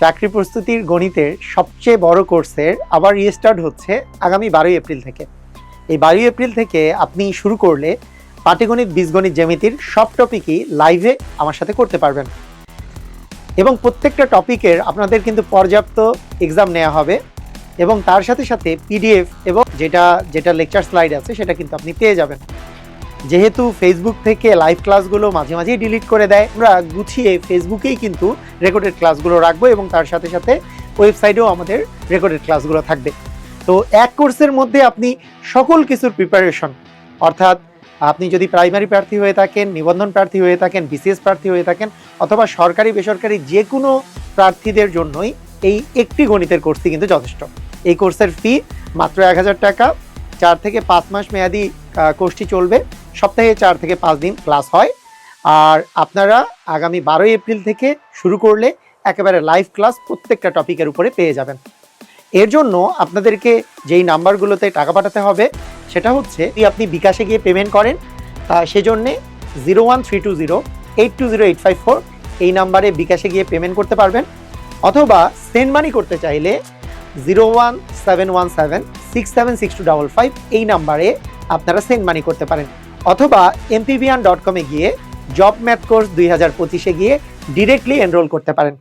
চাকরি প্রস্তুতির গণিতের সবচেয়ে বড় কোর্সের আবার রিস্টার্ট হচ্ছে আগামী বারোই এপ্রিল থেকে। এই বারোই এপ্রিল থেকে আপনি শুরু করলে পাটিগণিত, বীজগণিত, জ্যামিতির সব টপিকই লাইভে আমার সাথে করতে পারবেন। এবং প্রত্যেকটা টপিকের আপনাদের কিন্তু পর্যাপ্ত এক্সাম নেওয়া হবে এবং তার সাথে সাথে পিডিএফ এবং যেটা যেটা লেকচার স্লাইড আছে সেটা কিন্তু আপনি পেয়ে যাবেন। যেহেতু ফেসবুক থেকে লাইভ ক্লাসগুলো মাঝে মাঝেই ডিলিট করে দেয়, আমরা গুছিয়ে ফেসবুকেই কিন্তু রেকর্ডেড ক্লাসগুলো রাখব এবং তার সাথে সাথে ওয়েবসাইটেও আমাদের রেকর্ডেড ক্লাসগুলো থাকবে। তো এক কোর্সের মধ্যে আপনি সকল কিছুর প্রিপারেশন অর্থাৎ আপনি যদি প্রাইমারি প্রার্থী হয়ে থাকেন, নিবন্ধন প্রার্থী হয়ে থাকেন বিসিএস প্রার্থী হয়ে থাকেন, অথবা সরকারি, বেসরকারি যে কোনো প্রার্থীদের জন্যই এই একটি গণিতের কোর্সটি কিন্তু যথেষ্ট। এই কোর্সের ফি মাত্র এক হাজার টাকা, চার থেকে পাঁচ মাস মেয়াদি কোর্সটি চলবে। সপ্তাহে চার থেকে পাঁচ দিন ক্লাস হয়। আর আপনারা আগামী বারোই এপ্রিল থেকে শুরু করলে একেবারে লাইভ ক্লাস প্রত্যেকটা টপিকের উপরে পেয়ে যাবেন। এর জন্য আপনাদেরকে যেই নাম্বারগুলোতে টাকা পাঠাতে হবে, সেটা হচ্ছে আপনি বিকাশে গিয়ে পেমেন্ট করেন সেজন্যে zero one three two zero eight two zero eight five four এই নাম্বারে বিকাশে গিয়ে পেমেন্ট করতে পারবেন। অথবা সেন্ড মানি করতে চাইলে zero one seven one seven six seven six two double five এই নাম্বারে আপনারা সেন্ড মানি করতে পারেন। অথবা এমপিবিয়ান ডট কমে গিয়ে জব ম্যাথ কোর্স দুই হাজার পঁচিশে গিয়ে ডিরেক্টলি এনরোল করতে পারেন।